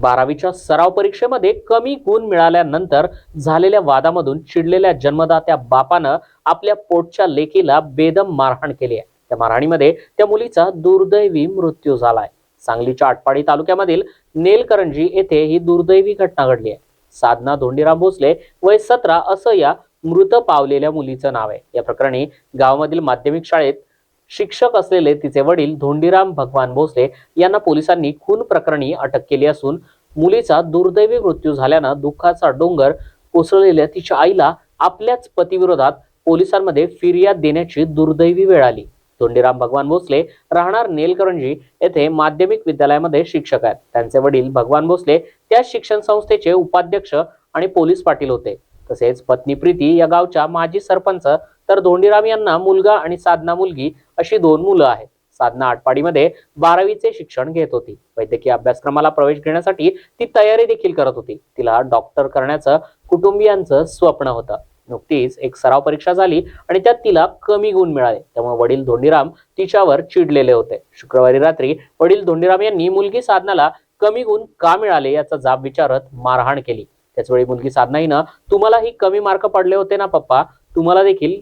बारावीच्या सराव परीक्षेमध्ये कमी गुण मिळाल्यानंतर झालेल्या वादामधून चिडलेल्या जन्मदात्या बापानं आपल्या पोटच्या लेकीला बेदम मारहाण केली आहे. त्या मारहाणीमध्ये त्या मुलीचा दुर्दैवी मृत्यू झालाय. सांगलीच्या आटपाडी तालुक्यामधील नेलकरंजी येथे ही दुर्दैवी घटना घडली आहे. साधना धोंडीराम भोसले वय सतरा असं या मृत पावलेल्या मुलीचं नाव आहे. या प्रकरणी गावामधील माध्यमिक शाळेत शिक्षक असलेले तिचे वडील धोंडीराम भगवान भोसले यांना पोलिसांनी खून प्रकरणी अटक केली असून मुलीचा दुर्दैवी मृत्यू झाल्यानं दुःखाचा डोंगर कोसळलेल्या तिच्या आईला आपल्याच पतीविरोधात पोलिसांमध्ये फिर्याद देण्याची दुर्दैवी वेळ आली. धोंडीराम भगवान भोसले राहणार नेलकरंजी येथे माध्यमिक विद्यालयामध्ये शिक्षक आहेत. त्यांचे वडील भगवान भोसले त्या शिक्षण संस्थेचे उपाध्यक्ष आणि पोलीस पाटील होते. तसेच पत्नी प्रीती या गावच्या माजी सरपंच तर धोंडीराम यांना मुलगा आणि साधना मुलगी अशी दोन मुलं आहेत. साधना आटपाडीमध्ये बारावीचे शिक्षण घेत होती. वैद्यकीय अभ्यासक्रमाला प्रवेश घेण्यासाठी ती तयारी देखील करत होती. तिला डॉक्टर करण्याचं कुटुंबियांचं स्वप्न होतं. नुकतीच एक सराव परीक्षा झाली आणि त्यात तिला कमी गुण मिळाले. त्यामुळे वडील धोंडीराम तिच्यावर चिडलेले होते. शुक्रवारी रात्री वडील धोंडीराम यांनी मुलगी साधनाला कमी गुण का मिळाले याचा जाब विचारत मारहाण केली. त्याचवेळी मुलगी साधना हिनं तुम्हालाही कमी मार्क पडले होते ना पप्पा? तुम्हाला देखील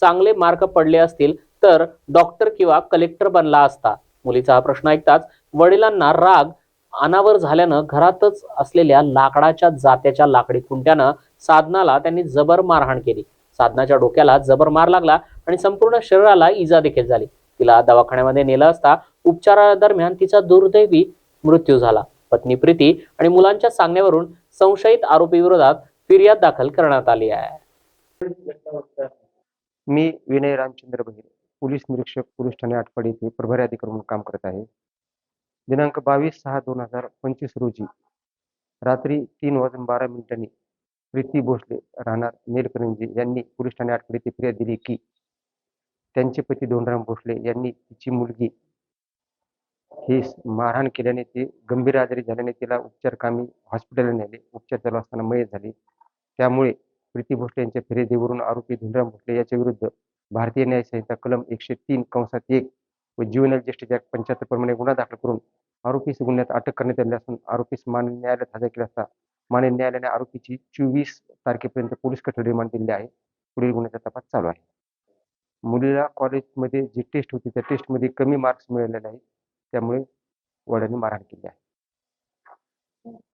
चांगले मार्क पडले असतील तर डॉक्टर किंवा कलेक्टर बनला असता. मुलीचा हा प्रश्न ऐकताच वडिलांना राग अनावर झाल्यानं घरातच असलेल्या लाकडाच्या जात्याच्या लाकडी खुंट्यानं साधनाला त्यांनी जबर मारहाण केली. साधनाच्या डोक्याला जबर मार लागला आणि संपूर्ण शरीराला इजा देखील झाली. तिला दवाखान्यामध्ये नेलं असता उपचारादरम्यान तिचा दुर्दैवी मृत्यू झाला. पत्नी प्रीती आणि मुलांच्या सांगण्यावरून संशयित आरोपी विरोधात फिर्याद दाखल करण्यात आली आहे. मी विनय रामचंद्र बहिरे. पोलीस निरीक्षक पोलीस ठाणे आटपाडी येथे प्रभारी अधिकारी म्हणून काम करत आहे. दिनांक बावीस सहा दोन हजार पंचवीस रोजी रात्री तीन वाजून बारा मिनिटांनी प्रीती भोसले राहणार नेलकरंजी यांनी पोलीस ठाणे आटपाडी येथे फिर्याद दिली की त्यांचे पती धोंडराम भोसले यांनी तिची मुलगी हे मारहाण केल्याने ते गंभीर आजारी झाल्याने तिला उपचार कामी हॉस्पिटलला नेले. उपचार चालू असताना मयत झाली. त्यामुळे प्रीती भोसले यांच्या फिर्यादीवरून आरोपी धोंडराम भोसले याच्या विरुद्ध भारतीय न्यायसंहिता कलम एकशे तीन कंसात एक व ज्युएनएल जस्टिस ऍक्ट पंच्याहत्तर प्रमाणे गुन्हा दाखल करून आरोपीस गुन्ह्यात अटक करण्यात आली असून आरोपीस माननीय न्यायालयात हजर केला असता माननीय न्यायालयाने आरोपीची चोवीस तारखेपर्यंत पोलीस कस्टडी रिमांड दिली आहे. पुढील गुन्ह्याचा तपास चालू आहे. मुलीला कॉलेजमध्ये जी टेस्ट होती त्या टेस्टमध्ये कमी मार्क्स मिळालेले आहेत. त्यामुळे वडिलांनी मारहाण केली आहे.